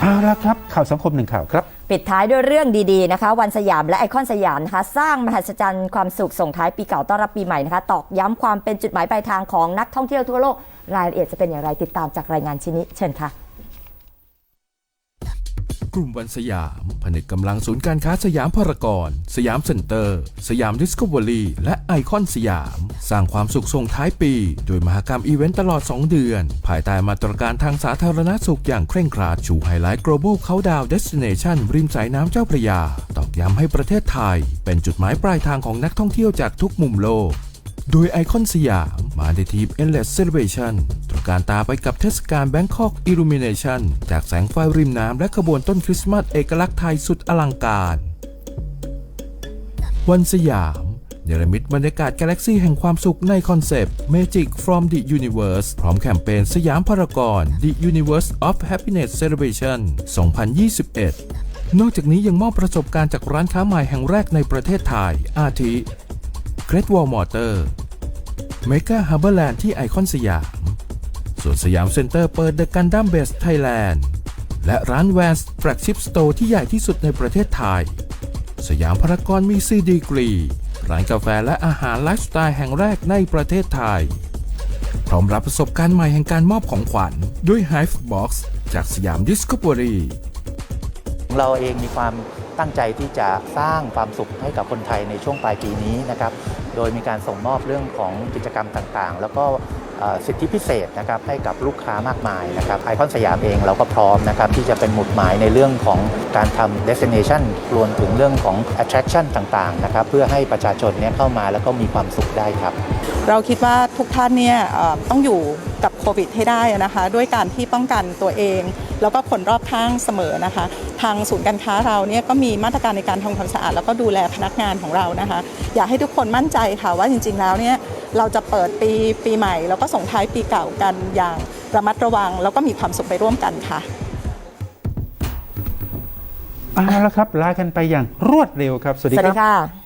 เอาละครับข่าวสังคมหนึ่งข่าวครับ ปิดท้ายด้วยเรื่องดีๆนะคะ วันสยามและไอคอนสยามนะคะ สร้างมหัศจรรย์ความสุขส่งท้ายปีเก่าต้อนรับปีใหม่นะคะ ตอกย้ำความเป็นจุดหมายปลายทางของนักท่องเที่ยวทั่วโลกรายละเอียดจะเป็นอย่างไรติดตามจากรายงานชิ้นนี้เชิญค่ะ กลุ่มวันสยาม ผนึกกำลังศูนย์การค้าสยามพารากอนสยามเซ็นเตอร์ สยามดิสคัฟเวอรี่และไอคอนสยาม สร้างความสุขส่งท้ายปี โดยมหกรรมอีเวนต์ตลอด 2 เดือน ภายใต้มาตรการทางสาธารณสุขอย่างเคร่งครัดชูไฮไลท์ global countdown destination ริมสายน้ำเจ้าพระยา ตอกย้ำให้ประเทศไทย เป็นจุดหมายปลายทางของนักท่องเที่ยวจากทุกมุมโลกโดยไอคอนสยามมาในทีม Endless Celebration การตาไปกับเทศกาล Bangkok Illumination จากแสงไฟริมน้ำและขบวนต้นคริสต์มาสเอกลักษณ์ไทยสุดอลังการ วันสยามเนรมิตบรรยากาศกาแล็กซี่แห่งความสุขในคอนเซปต์ Magic from the Universe พร้อมแคมเปญสยามพารากอน The Universe of Happiness Celebration 2021 นอกจากนี้ยังมอบประสบการณ์จากร้านค้าใหม่แห่งแรกในประเทศไทย อาทิ Great Wall Motor Mega Harborland ที่ไอคอนสยาม ส่วนสยามเซ็นเตอร์เปิด The Gundam Base Thailand และร้าน Vans Flagship Store ที่ใหญ่ที่สุดในประเทศไทย สยามพารากอนมีซีดีกรี ร้านกาแฟและอาหารไลฟ์สไตล์แห่งแรกในประเทศไทย พร้อมรับประสบการณ์ใหม่แห่งการมอบของขวัญ ด้วย Hive Box จากสยาม Discovery เราเองมีความตั้งใจที่จะสร้างความสุขให้กับคนไทยในช่วงปลายปีนี้นะครับ โดยมีการส่งมอบเรื่องของกิจกรรมต่างๆ แล้วก็ สิทธิพิเศษนะครับให้กับลูกค้ามากมายนะครับไอคอนสยามเองเราก็พร้อมนะครับที่จะเป็นหมุดหมายในเรื่องของการทำ destination รวมถึงเรื่องของ attraction ต่างๆนะครับเพื่อให้ประชาชนเนี่ยเข้ามาแล้วก็มีความสุขได้ครับ เราคิดว่าทุกท่านเนี่ยต้องอยู่กับโควิดให้ได้นะคะด้วยการที่ป้องกันตัวเอง แล้วก็คนรอบข้างเสมอนะคะ ทางศูนย์การค้าเราเนี่ยก็มีมาตรการในการทำความสะอาด แล้วก็ดูแลพนักงานของเรานะคะ อยากให้ทุกคนมั่นใจค่ะว่าจริง ๆ แล้วเนี่ย เราจะเปิดปีปีใหม่ แล้วก็ส่งท้ายปีเก่ากันอย่างระมัดระวัง แล้วก็มีความสุขไปร่วมกันค่ะเอาละครับลากันไปอย่างรวดเร็วครับ สวัสสดีวัสคดีรับค่ะ